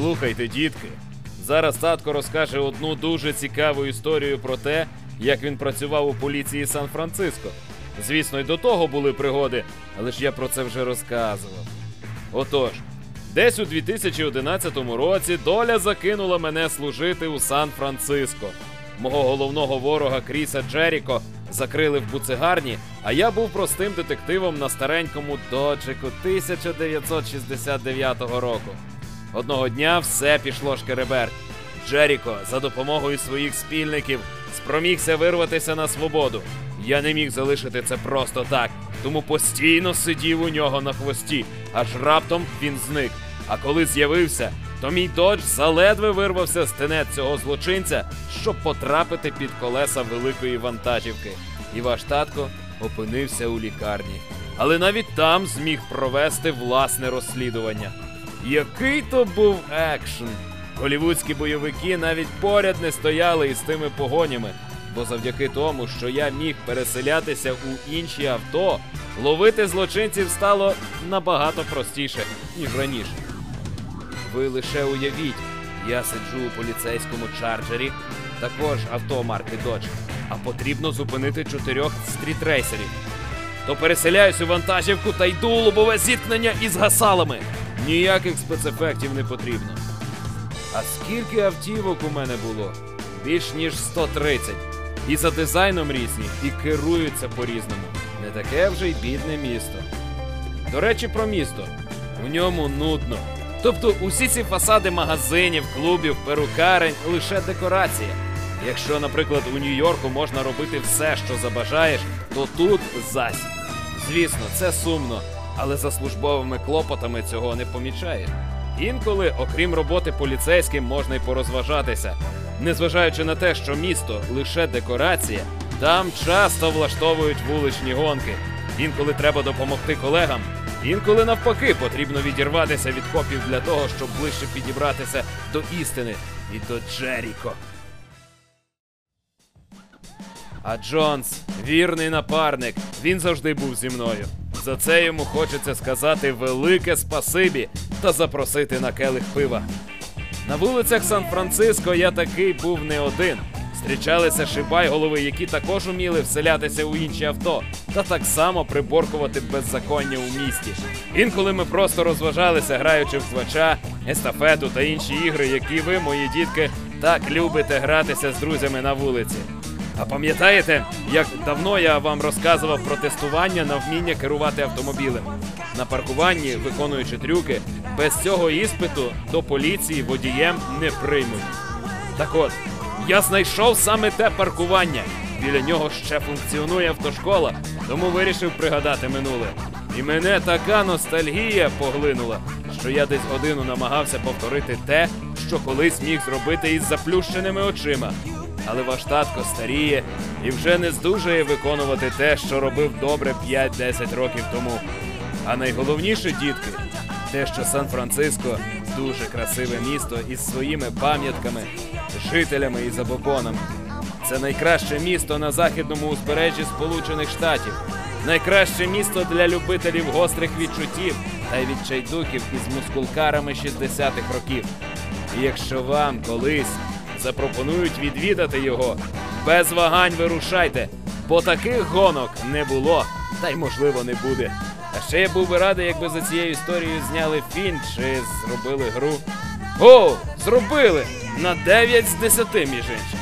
Слухайте, дітки. Зараз татко розкаже одну дуже цікаву історію про те, як він працював у поліції Сан-Франциско. Звісно, й до того були пригоди, але ж я про це вже розказував. Отож, десь у 2011 році доля закинула мене служити у Сан-Франциско. Мого головного ворога Кріса Джеріко закрили в буцегарні, а я був простим детективом на старенькому доджику 1969 року. Одного дня все пішло шкереберть. Джеріко за допомогою своїх спільників спромігся вирватися на свободу. Я не міг залишити це просто так, тому постійно сидів у нього на хвості, аж раптом він зник. А коли з'явився, то мій додж заледве вирвався з тенет цього злочинця, щоб потрапити під колеса великої вантажівки. І ваш татко опинився у лікарні. Але навіть там зміг провести власне розслідування. Який то був екшн! Голівудські бойовики навіть поряд не стояли із тими погонями, бо завдяки тому, що я міг переселятися у інші авто, ловити злочинців стало набагато простіше, ніж раніше. Ви лише уявіть, я сиджу у поліцейському чарджері, також авто марки Dodge, а потрібно зупинити чотирьох стрітрейсерів. То переселяюсь у вантажівку та йду у лобове зіткнення із гасалами. Ніяких спецефектів не потрібно. А скільки автівок у мене було? Більш ніж 130. І за дизайном різні, і керуються по-різному. Не таке вже й бідне місто. До речі, про місто. У ньому нудно. Тобто усі ці фасади магазинів, клубів, перукарень лише декорація. Якщо, наприклад, у Нью-Йорку можна робити все, що забажаєш, то тут зась. Звісно, це сумно, але за службовими клопотами цього не помічаєш. Інколи, окрім роботи поліцейським, можна й порозважатися. Незважаючи на те, що місто лише декорація, там часто влаштовують вуличні гонки. Інколи треба допомогти колегам, інколи навпаки потрібно відірватися від копів для того, щоб ближче підібратися до істини і до Джеріко. А Джонс вірний напарник. Він завжди був зі мною. За це йому хочеться сказати велике спасибі та запросити на келих пива. На вулицях Сан-Франциско я такий був не один. Зустрічалися шибайголови, які також уміли вселятися у інші авто, та так само приборкувати беззаконня у місті. Інколи ми просто розважалися, граючи в квача, естафету та інші ігри, які ви, мої дітки, так любите гратися з друзями на вулиці. А пам'ятаєте, як давно я вам розказував про тестування на вміння керувати автомобілем? На паркуванні, виконуючи трюки, без цього іспиту до поліції водієм не приймуть. Так от, я знайшов саме те паркування. Біля нього ще функціонує автошкола, тому вирішив пригадати минуле. І мене така ностальгія поглинула, що я десь годину намагався повторити те, що колись міг зробити із заплющеними очима. Але ваш татко старіє і вже не здужує виконувати те, що робив добре 5-10 років тому. А найголовніше, дітки, те, що Сан-Франциско дуже красиве місто із своїми пам'ятками, жителями і забобонами. Це найкраще місто на західному узбережжі Сполучених Штатів, найкраще місто для любителів гострих відчуттів та й відчайдухів із мускулкарами 60-х років. І якщо вам колись запропонують відвідати його, без вагань вирушайте, бо таких гонок не було, та й можливо не буде. А ще я був би радий, якби за цією історією зняли фільм чи зробили гру. О, зробили! На 9 з 10, між іншим.